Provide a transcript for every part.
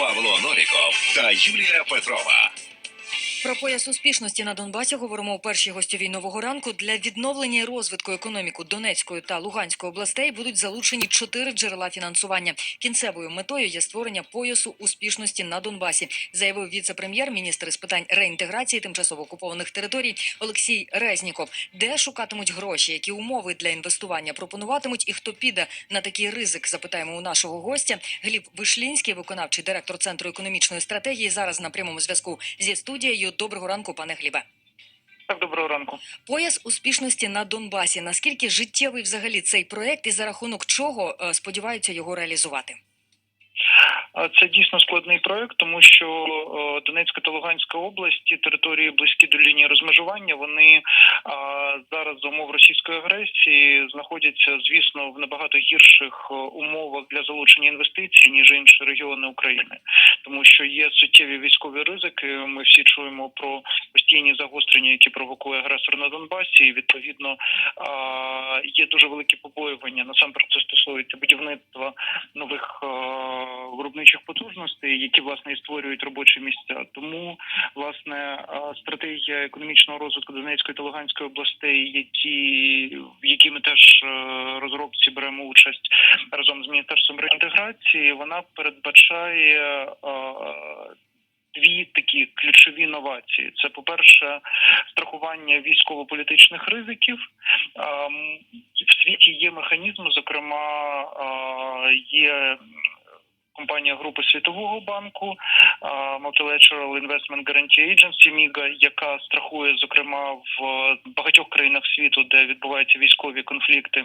Павло Норіков та Юлія Петрова. Про пояс успішності на Донбасі говоримо у першій гостьовій нового ранку. Для відновлення і розвитку економіку Донецької та Луганської областей будуть залучені чотири джерела фінансування. Кінцевою метою є створення поясу успішності на Донбасі, заявив віце-прем'єр, міністр з питань реінтеграції тимчасово окупованих територій Олексій Резніков. Де шукатимуть гроші, які умови для інвестування пропонуватимуть, і хто піде на такий ризик? Запитаємо у нашого гостя. Гліб Вишлінський, виконавчий директор центру економічної стратегії, зараз на прямому зв'язку зі студією. Доброго ранку, пане Глібе. Так, доброго ранку. Пояс успішності на Донбасі. Наскільки життєвий взагалі цей проект, і за рахунок чого е, сподіваються його реалізувати? Це дійсно складний проект, тому що е, Донецька та Луганська області, території близькі до лінії розмежування, вони зараз за умов російської агресії знаходяться, звісно, в набагато гірших е, умовах для залучення інвестицій ніж інші регіони України, тому що є суттєві військові ризики. Ми всі чуємо про постійні загострення, які провокує агресор на Донбасі. І відповідно є дуже великі побоювання. Насамперед це стосується будівництва нових е, виробничих потужностей, які власне і створюють робочі місця. Тому власне стратегія економічного розвитку Донецької та Луганської областей, які в якій ми теж е, розробці беремо участь разом з міністерством реінтеграції, вона передбачає. е, Дві такі ключові новації: це, по-перше, страхування військово-політичних ризиків. В світі є механізми, зокрема, є компанія групи Світового банку е, Multilateral Investment Guarantee Agency MIGA, яка страхує, зокрема, в багатьох країнах світу, де відбуваються військові конфлікти.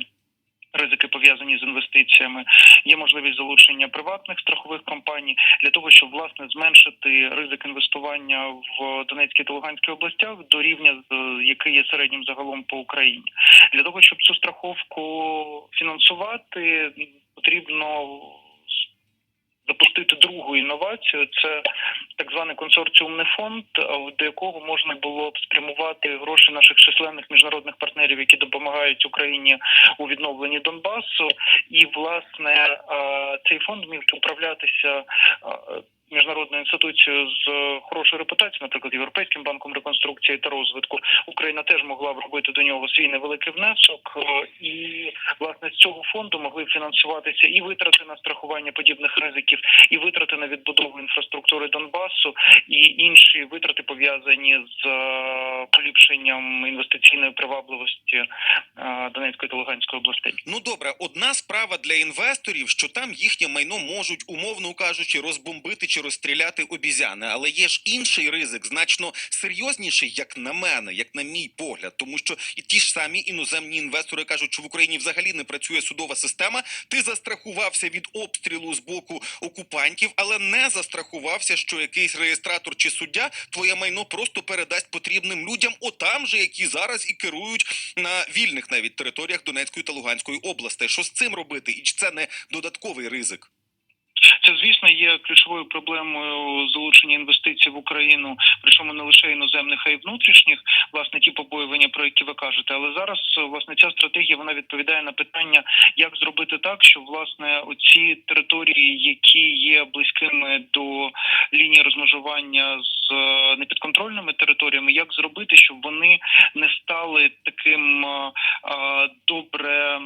Ризики пов'язані з інвестиціями, є можливість залучення приватних страхових компаній для того, щоб власне зменшити ризик інвестування в Донецькій та Луганській областях до рівня, з- який є середнім загалом по Україні. Для того щоб цю страховку фінансувати, потрібно запустити другу інновацію. Це так званий консорціумний фонд, до якого можна було б спрямувати гроші наших численних міжнародних партнерів, які допомагають Україні у відновленні Донбасу. І власне цей фонд міг управлятися. Міжнародною інституцією з хорошою репутацією, наприклад, Європейським банком реконструкції та розвитку, Україна теж могла б робити до нього свій невеликий внесок, е, і власне з цього фонду могли б фінансуватися і витрати на страхування подібних ризиків, і витрати на відбудову інфраструктури Донбасу, і інші витрати пов'язані з е, поліпшенням інвестиційної привабливості е, Донецької та Луганської областей. Ну добре, одна справа для інвесторів, що там їхнє майно можуть, умовно кажучи, розбомбити чи розстріляти обізяни. Але є ж інший ризик, значно серйозніший, як на мене, як на мій погляд, тому що і ті ж самі іноземні інвестори кажуть, що в Україні взагалі не працює судова система. Ти застрахувався від обстрілу з боку окупантів, але не застрахувався, що якийсь реєстратор чи суддя твоє майно просто передасть потрібним людям, отам же, які зараз і керують на вільних навіть територіях Донецької та Луганської областей. Що з цим робити? І чи це не додатковий ризик? Це звісно є ключовою проблемою залучення інвестицій в Україну, причому не лише іноземних, а й внутрішніх, власне, ті побоювання, про які ви кажете. Але зараз власне ця стратегія вона відповідає на питання, як зробити так, щоб власне оці території, які є близькими до лінії розмежування з е, непідконтрольними територіями, як зробити, щоб вони не стали таким е, е, добре.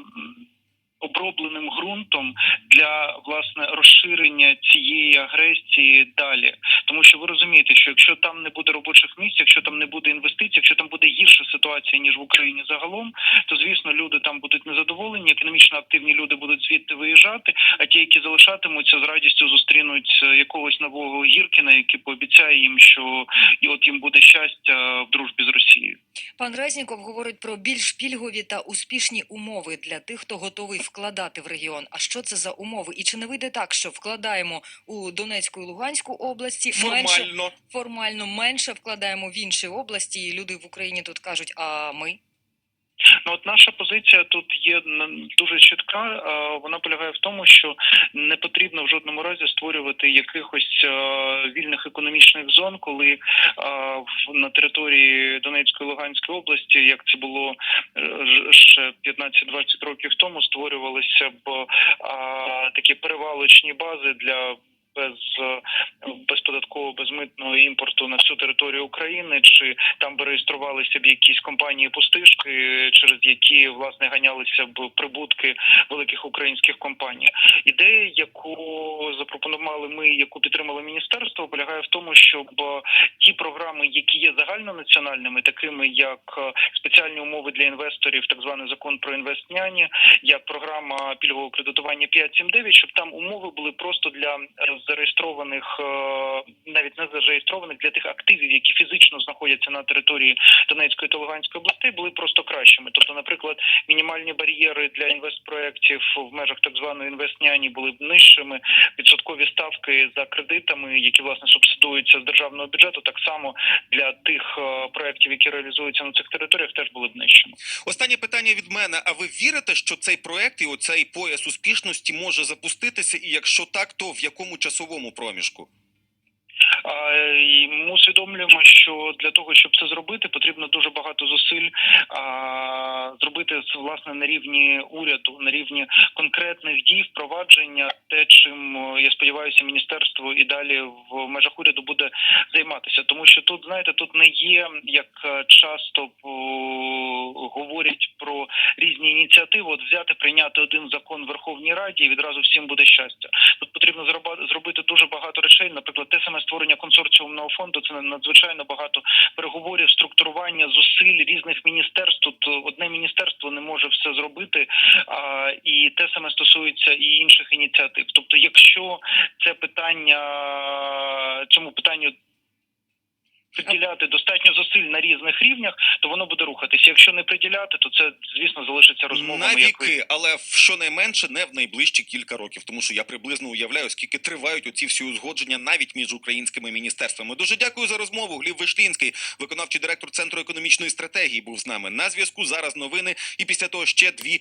Обробленим ґрунтом для власне розширення цієї агресії далі, тому що ви розумієте, що якщо там не буде робочих місць, якщо там не буде інвестицій, якщо там буде гірша ситуація ніж в Україні загалом, то звісно люди там будуть незадоволені. Економічно активні люди будуть звідти виїжджати. А ті, які залишатимуться, з радістю зустрінуть якогось нового Гіркіна, який пообіцяє їм, що і от їм буде щастя в дружбі з Росією. Пан Резніков говорить про більш пільгові та успішні умови для тих, хто готовий вкладати в регіон. А що це за умови? І чи не вийде так, що вкладаємо у Донецьку і Луганську області менше Формально формально менше вкладаємо в інші області, і люди в Україні тут кажуть, а ми. Ну от наша позиція тут є дуже чітка. е, Вона полягає в тому, що не потрібно в жодному разі створювати якихось е, вільних економічних зон, коли е, на території Донецької Луганської області, як це було ще 15-20 років тому, створювалися б такі перевалочні бази для без безподаткового безмитного імпорту на всю територію України, чи там би реєструвалися б якісь компанії пустишки, через які власне ганялися б прибутки великих українських компаній. Ідея, яку запропонували ми, яку підтримало міністерство, полягає в тому, щоб е, ті програми, які є загальнонаціональними, такими як е, спеціальні умови для інвесторів, так званий закон про інвестняні, як програма пільгового кредитування 5.7.9, щоб там умови були просто для зареєстрованих, е, навіть не зареєстрованих для тих активів, які фізично знаходяться на території Донецької та Луганської областей, були просто кращими. Тобто, наприклад, мінімальні бар'єри для інвестпроєктів в межах так званої інвестняні були б нижчими. Відсоткові ставки за кредитами, які власне субсидуються з державного бюджету, так само для тих е, проєктів, які реалізуються на цих територіях, теж були б нижчими. Останнє питання від мене. А ви вірите, що цей проект і оцей пояс успішності може запуститися? І якщо так, то в якому часовому проміжку? І Ми усвідомлюємо, що для того, щоб це зробити, потрібно дуже багато зусиль а, зробити власне на рівні уряду, на рівні конкретних дій, впровадження, те, чим я сподіваюся, міністерство і далі в межах уряду буде займатися. Тому що тут, знаєте, тут не є як е, часто говорять про різні ініціативи. От взяти прийняти один закон в Верховній Раді і відразу всім буде щастя. Тут потрібно зробити дуже багато речей. Наприклад, те саме створення консорціумного фонду. Це надзвичайно багато переговорів, структурування зусиль різних міністерств. Тут е, одне міністерство не може все зробити. А, і те саме стосується і інших ініціатив. Тобто, якщо це питання цьому питанню. Приділяти достатньо зусиль на різних рівнях, то воно буде рухатися. Якщо не приділяти, то це звісно залишиться розмовами. На як ви- але в щонайменше не в найближчі кілька років, тому що я приблизно уявляю, скільки тривають оці всі узгодження навіть між українськими міністерствами. Дуже дякую за розмову. Гліб Вишлінський, виконавчий директор центру економічної стратегії, був з нами на зв'язку. Зараз новини, і після того ще дві